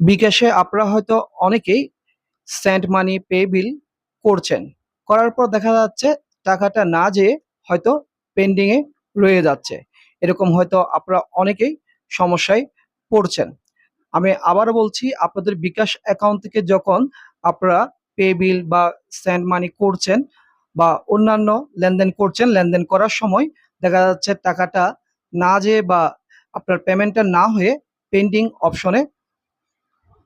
বিকাশে আপনারা হয়তো অনেকেই সেন্ট মানি পে বিল করছেন। করার পর দেখা যাচ্ছে টাকাটা না যেয়ে হয়তো পেন্ডিংয়ে রয়ে যাচ্ছে। এরকম হয়তো আপনারা অনেকেই সমস্যায় পড়ছেন। আমি আবারও বলছি, আপনাদের বিকাশ অ্যাকাউন্ট থেকে যখন আপনারা পে বিল বা সেন্ড মানি করছেন বা অন্যান্য লেনদেন করছেন, লেনদেন করার সময় দেখা যাচ্ছে টাকাটা না যেয়ে বা আপনার পেমেন্টটা না হয়ে পেন্ডিং অপশনে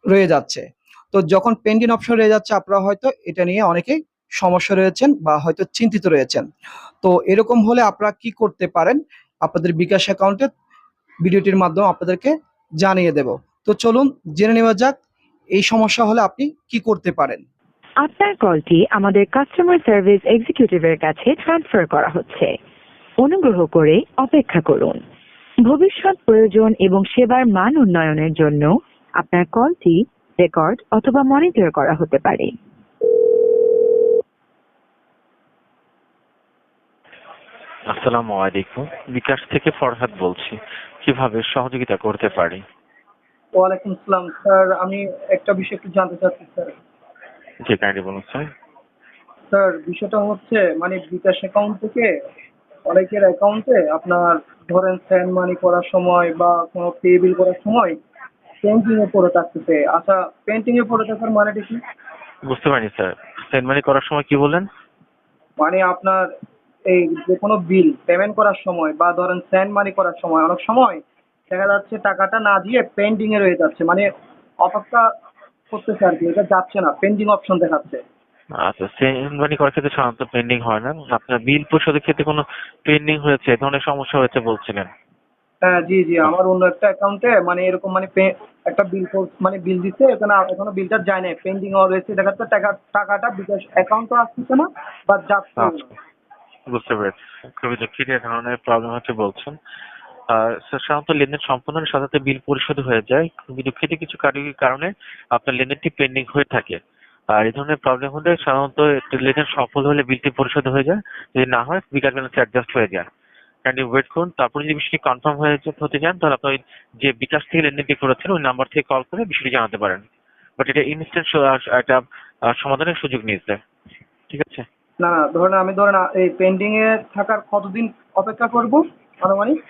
রয়ে যাচ্ছে। তো যখন পেন্ডিং অপশন রয়ে যাচ্ছে, আপনারা হয়তো এটা নিয়ে অনেকেই সমস্যা রয়েছেন বা হয়তো চিন্তিত রয়েছেন। তো এরকম হলে আপনারা কি করতে পারেন? আপনাদের বিকাশ অ্যাকাউন্টে ভিডিওটির মাধ্যমে আপনাদেরকে জানিয়ে দেব। তো চলুন, জেনে নেওয়া যাক এই সমস্যা হলে আপনি কি করতে পারেন। আপনার কলটি আমাদের কাস্টমার সার্ভিস এক্সিকিউটিভের কাছে ট্রান্সফার করা হচ্ছে। অনুগ্রহ করে অপেক্ষা করুন। ভবিষ্যৎ প্রয়োজন এবং সেবার মান উন্নয়নের জন্য আপনার কলটি রেকর্ড অথবা মনিটর করা হতে পারে। আসসালামু আলাইকুম। বিকাশ থেকে ফরহাদ বলছি। কীভাবে সহযোগিতা করতে পারি? ওয়ালাইকুম আসসালাম স্যার। আমি একটা বিষয় একটু জানতে চাচ্ছি স্যার। জি কাইন্ডলি বলুন স্যার। স্যার বিষয়টা হচ্ছে মানে বিকাশ অ্যাকাউন্ট থেকে অনেকের অ্যাকাউন্টে আপনার ধরেন সেন্ড মানি করার সময় বা কোনো পে বিল করার সময় পেন্টিং এ পড়ে থাকতেছে আচ্ছা পেন্টিং এ পড়ে থাকার মানেটা কি? বুঝতে পারিনি স্যার। সেন্ড মানি করার সময় কি বললেন? মানে আপনার এই যে কোনো বিল পেমেন্ট করার সময় বা ধরেন সেন্ড মানি করার সময় অনেক সময় দেখা যাচ্ছে টাকাটা না দিয়ে পেন্ডিং এ রয়ে যাচ্ছে। মানে অপেক্ষা করতেছে আর কি এটা যাচ্ছে না পেন্ডিং অপশন দেখাচ্ছে। আচ্ছা সেন্ড মানি করার ক্ষেত্রে সাধারণত পেন্ডিং হয় না। আপনার বিল পরিশোধের ক্ষেত্রে কোনো পেন্ডিং হয়েছে? এ ধরনের সমস্যা হয়েছে বলছিলেন। হ্যাঁ জি জি, আমার অন্য একটা অ্যাকাউন্টে মানে এরকম মানে একটা বিল মানে বিল দিচ্ছে, এখানে এখনও বিলটা যায় না পেন্ডিং রয়েছে দেখা যাচ্ছে টাকা, টাকাটা বিকাশ অ্যাকাউন্টও আসতেছে না বা যাচ্ছে আচ্ছা বুঝতে পেরেছি। খুবই দুঃখিত, এ ধরনের প্রবলেম হচ্ছে বলছেন। সাধারণত লেনদেন সম্পূর্ণ সাধারণত বিল পরিশোধ হয়ে যায়। খুবই দুঃখিত, কিছু কারণে আপনার লেনদেনটি পেন্ডিং হয়ে থাকে। আর এই ধরনের প্রবলেম হলে সাধারণত লেনদেন সফল হলে বিলটি পরিশোধ হয়ে যায়। যদি না হয় বিকাশ ব্যালেন্স অ্যাডজাস্ট হয়ে যায়। কাইন্ডলি ওয়েট করুন? তারপরে যদি বিষয়টি কনফার্ম হয়ে হতে চান, তাহলে আপনি যে বিকাশ থেকে লেনদেনটি করেছেন, ওই নাম্বার থেকে কল করে বিষয়টি জানাতে পারেন। বাট এটা ইনস্ট্যান্ট একটা সমাধানের সুযোগ নিয়েছে। ঠিক আছে? না না, ধরেন আমি, ধরেন এই পেন্ডিং এ থাকার কতদিন অপেক্ষা করব, আনুমানিক?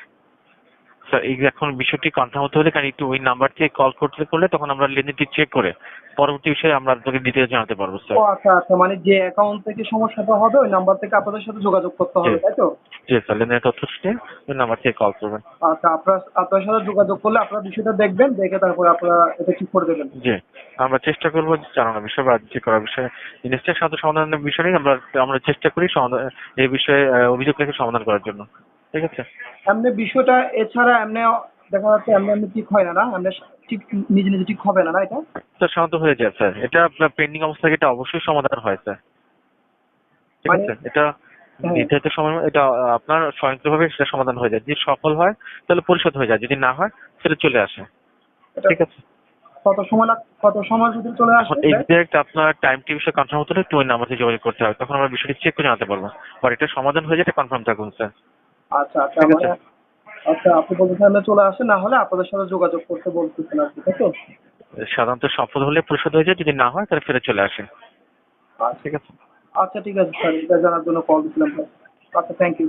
স্যার এই এখন বিষয়টি কনফার্ম হতে হলে কারণ একটু ওই নাম্বার থেকে কল করতে করলে তখন আমরা লেনদেনটি চেক করে পরবর্তী বিষয়ে আমরা আপনাকে ডিটেলস জানাতে পারব স্যার ও আচ্ছা আচ্ছা। মানে যে অ্যাকাউন্ট থেকে সমস্যাটা হবে ওই নাম্বার থেকে আপনাদের সাথে যোগাযোগ করতে হবে তাই তো? জি স্যার লেনদেনের তথ্য নিয়ে ওই নাম্বার থেকে কল করবেন। আচ্ছা আপনার আপনার সাথে যোগাযোগ করলে আপনারা বিষয়টা দেখবেন দেখে তারপর আপনারা এটা ঠিক করে দেবেন। জি আমরা চেষ্টা করব যে জানানোর বিষয় বা চেক করার বিষয়ে। ইনস্ট্যান্ট সাথে সমাধানের বিষয় আমরা আমরা চেষ্টা করি এই বিষয়ে অভিযোগ রেখে সমাধান করার জন্য। ঠিক আছে এমনি বিষয়টা এছাড়া এমনি দেখা যাচ্ছে এমনি এমনি ঠিক হয় না না? এমনি ঠিক নিজে নিজে ঠিক হবে না না এটা? স্যার সাধারণত হয়ে যায় স্যার। এটা আপনার পেন্ডিং অবস্থা থেকে এটা অবশ্যই সমাধান হয় স্যার। ঠিক মানে- আছে? এটা হ্যাঁ। নির্ধারিত সময় এটা আপনার স্বয়ংক্রিয়ভাবে সেটা সমাধান হয়ে যায়। যদি সফল হয় তাহলে পরিশোধ হয়ে যায়। যদি না হয় সেটা চলে আসে। ঠিক আছে? কত সময় লাগ কত সময়ের ভিতরে চলে আসবে এক্সাক্ট আপনার টাইমটি বিষয়ে কনফার্ম হতে হলে ওই নাম্বার যোগাযোগ করতে হবে। তখন আমরা বিষয়টি চেক করে জানাতে পারব। বাট এটা সমাধান হয়ে যায় এটা কনফার্ম থাকুন স্যার। আচ্ছা আচ্ছা মানে আচ্ছা আপনি এমনি চলে আসেন না হলে আপনাদের সাথে যোগাযোগ করতে বলতেছেন আপনি তাই তো? সাধারণত সফল হলে পরিশোধ হয়ে যায় যদি না হয় তাহলে ফিরে চলে আসে আচ্ছা। ঠিক আছে। আচ্ছা ঠিক আছে স্যার এটা জানার জন্য কল দিয়েছিলাম আচ্ছা থ্যাংক ইউ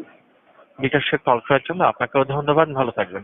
বিকাশে কল করার জন্য আপনাকেও ধন্যবাদ ভালো থাকবেন।